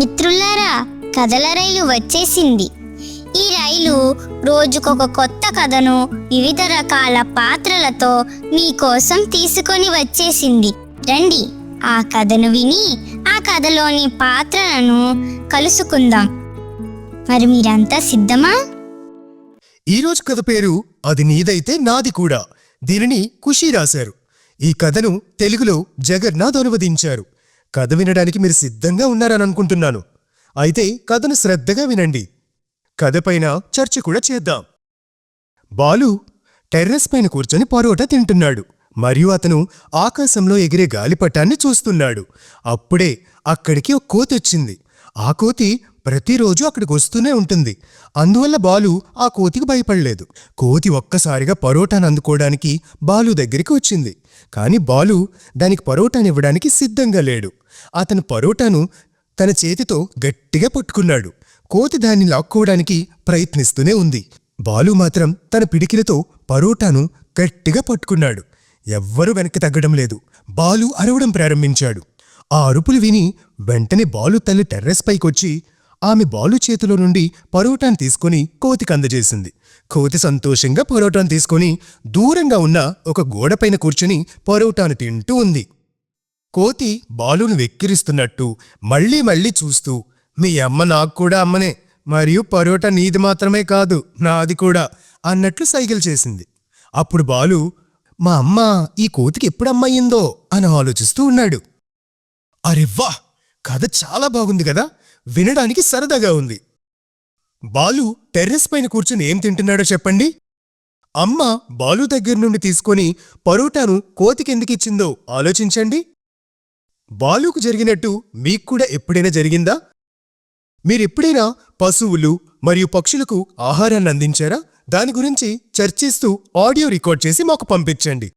మిత్రులారా కథల రైలు వచ్చేసింది. ఈ రైలు రోజుకొక కొత్త కథను వివిధ రకాల పాత్రలతో మీకోసం తీసుకొని వచ్చేసింది. రండి ఆ కథను విని ఆ కథలోని పాత్రలను కలుసుకుందాం. మరి మీరంతా సిద్ధమా? ఈరోజు కథ పేరు అది నీదైతే నాది కూడా. దీనిని ఖుషి రాశారు. ఈ కథను తెలుగులో జగన్నాథ్ అనువదించారు. కథ వినడానికి మీరు సిద్ధంగా ఉన్నారని అనుకుంటున్నాను. అయితే కథను శ్రద్ధగా వినండి. కథపైన చర్చ కూడా చేద్దాం. బాలు టెర్రస్ పైన కూర్చొని పరోటా తింటున్నాడు. మరియు అతను ఆకాశంలో ఎగిరే గాలిపటాన్ని చూస్తున్నాడు. అప్పుడే అక్కడికి ఒక కోతి వచ్చింది. ఆ కోతి ప్రతిరోజు అక్కడికి వస్తూనే ఉంటుంది. అందువల్ల బాలు ఆ కోతికి భయపడలేదు. కోతి ఒక్కసారిగా పరోటాను అందుకోవడానికి బాలు దగ్గరికి వచ్చింది. కానీ బాలు దానికి పరోటానివ్వడానికి సిద్ధంగా లేడు. అతను పరోటాను తన చేతితో గట్టిగా పట్టుకున్నాడు. కోతి దాన్ని లాక్కోవడానికి ప్రయత్నిస్తూనే ఉంది. బాలు మాత్రం తన పిడికిలతో పరోటాను గట్టిగా పట్టుకున్నాడు. ఎవ్వరూ వెనక్కి తగ్గడం లేదు. బాలు అరవడం ప్రారంభించాడు. ఆ అరుపులు విని వెంటనే బాలు తల్లి టెర్రస్ పైకొచ్చి ఆమె బాలు చేతిలో నుండి పరోటాను తీసుకొని కోతికి అందజేసింది. కోతి సంతోషంగా పరోటాను తీసుకొని దూరంగా ఉన్న ఒక గోడపైన కూర్చుని పరోటాను తింటూ ఉంది. కోతి బాలును వెక్కిరిస్తున్నట్టు మళ్ళీ మళ్ళీ చూస్తూ మీ అమ్మ నాకు కూడా అమ్మనే మరియు పరోటా నీది మాత్రమే కాదు నాది కూడా అన్నట్లు సైకిల్ చేసింది. అప్పుడు బాలు మా అమ్మ ఈ కోతికి ఎప్పుడు అమ్మయ్యిందో అని ఆలోచిస్తూ ఉన్నాడు. అరెవ్వా! కథ చాలా బాగుంది కదా! వినడానికి సరదాగా ఉంది. బాలు టెర్రస్ పైన కూర్చుని ఏం తింటున్నాడో చెప్పండి. అమ్మ బాలు దగ్గర నుండి తీసుకొని పరోటాను కోతికెందుకిచ్చిందో ఆలోచించండి. బాలుకు జరిగినట్టు మీకు కూడా ఎప్పుడైనా జరిగిందా? మీరెప్పుడైనా పశువులు మరియు పక్షులకు ఆహారాన్ని అందించారా? దాని గురించి చర్చిస్తూ ఆడియో రికార్డ్ చేసి మాకు పంపించండి.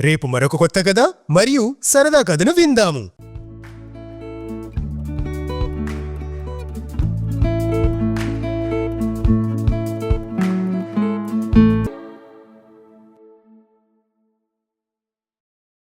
రేపు మరొక కొత్త కథ మరియు సరదా కథను విందాము.